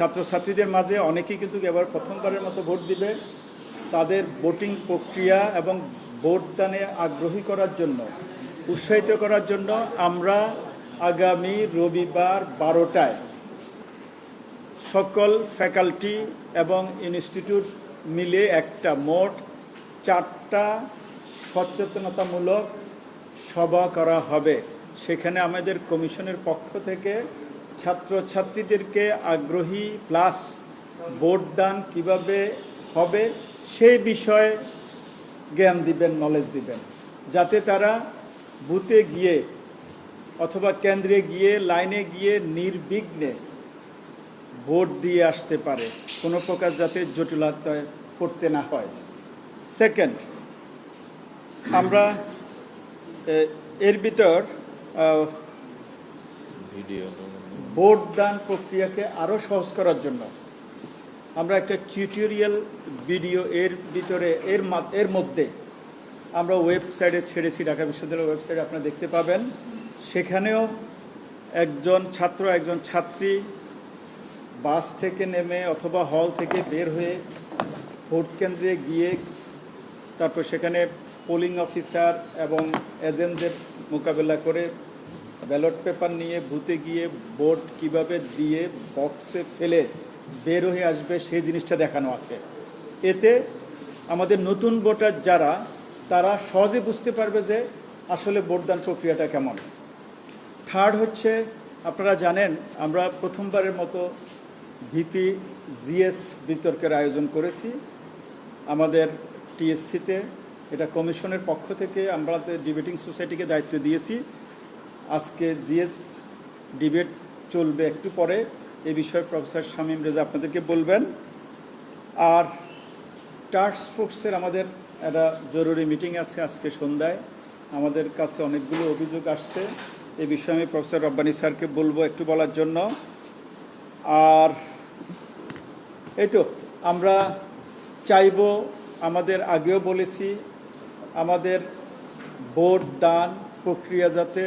ছাত্রছাত্রীদের মাঝে অনেকেই কিন্তু এবার প্রথমবারের মতো ভোট দিবে। তাদের ভোটিং প্রক্রিয়া এবং ভোটদানে আগ্রহী করার জন্য, উৎসাহিত করার জন্য আমরা আগামী রবিবার বারোটায় সকল ফ্যাকাল্টি এবং ইনস্টিটিউট মিলে একটা মোট চারটা সচেতনতামূলক সভা করা হবে। সেখানে আমাদের কমিশনের পক্ষ থেকে ছাত্রছাত্রীদেরকে আগ্রহী প্লাস ভোটদান কীভাবে হবে, সেই বিষয়ে জ্ঞান দিবেন নলেজ দিবেন। যাতে তারা বুথে গিয়ে অথবা কেন্দ্রে গিয়ে, লাইনে গিয়ে নির্বিঘ্নে ভোট দিয়ে আসতে পারে। কোনো প্রকার যাতে জটিলতায় পড়তে না হয়। সেকেন্ড আমরা এর ভিতর ভিডিও ভোট দান প্রক্রিয়াকে আরও সহজ করার জন্য। আমরা একটা টিউটোরিয়াল ভিডিও এর ভিতরে, এর এর মধ্যে আমরা ওয়েবসাইটে ছেড়েছি, ঢাকা বিশ্ববিদ্যালয়ের ওয়েবসাইটে আপনারা দেখতে পাবেন। সেখানেও একজন ছাত্র, একজন ছাত্রী বাস থেকে নেমে অথবা হল থেকে বের হয়ে ভোট কেন্দ্রে গিয়ে তারপর সেখানে পোলিং অফিসার এবং এজেন্টদের মোকাবেলা করে ব্যালট পেপার নিয়ে বুথে গিয়ে ভোট কীভাবে দিয়ে বক্সে ফেলে বের হয়ে আসবে, সেই জিনিসটা দেখানো আছে। এতে আমাদের নতুন ভোটার যারা, তারা সহজে বুঝতে পারবে যে আসলে ভোটদান প্রক্রিয়াটা কেমন। থার্ড হচ্ছে, আপনারা জানেন, আমরা প্রথমবারের মতো ভিপি জিএস বিতর্কের আয়োজন করেছি। আমাদের টিএসসিতে এটা কমিশনের পক্ষ থেকে, আমরা ডিবেটিং সোসাইটিকে দায়িত্ব দিয়েছি। আজকে জিএস ডিবেট চলবে একটু পরে। এ বিষয়ে প্রফেসর শামীম রেজা আপনাদেরকে বলবেন। আর টাস্ক ফোর্সের আমাদের একটা জরুরি মিটিং আছে আজকে সন্ধ্যায়। আমাদের কাছে অনেকগুলো অভিযোগ আসছে। এ বিষয়ে আমি প্রফেসর রব্বানী স্যারকে বলব একটু বলার জন্য। আর এই তো, আমরা চাইব, আমাদের আগেও বলেছি, আমাদের ভোট দান প্রক্রিয়া যাতে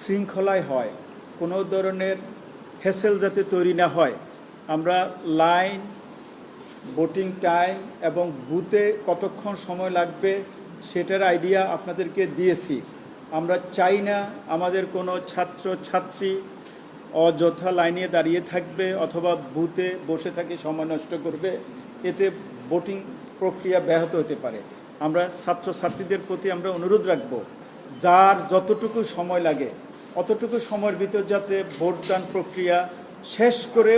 শৃঙ্খলায় হয়, কোনো ধরনের হেসেল যাতে তৈরি না হয়। আমরা লাইন, ভোটিং টাইম এবং বুথে কতক্ষণ সময় লাগবে সেটার আইডিয়া আপনাদেরকে দিয়েছি। আমরা চাই না আমাদের কোনো ছাত্র ছাত্রী অযথা লাইনে দাঁড়িয়ে থাকবে অথবা বুথে বসে থাকে সময় নষ্ট করবে। এতে ভোটিং প্রক্রিয়া ব্যাহত হতে পারে। আমরা ছাত্রছাত্রীদের প্রতি আমরা অনুরোধ রাখব যার যতটুকু সময় লাগে অতটুকু সময়ের ভিতর যাতে ভোটদান প্রক্রিয়া শেষ করে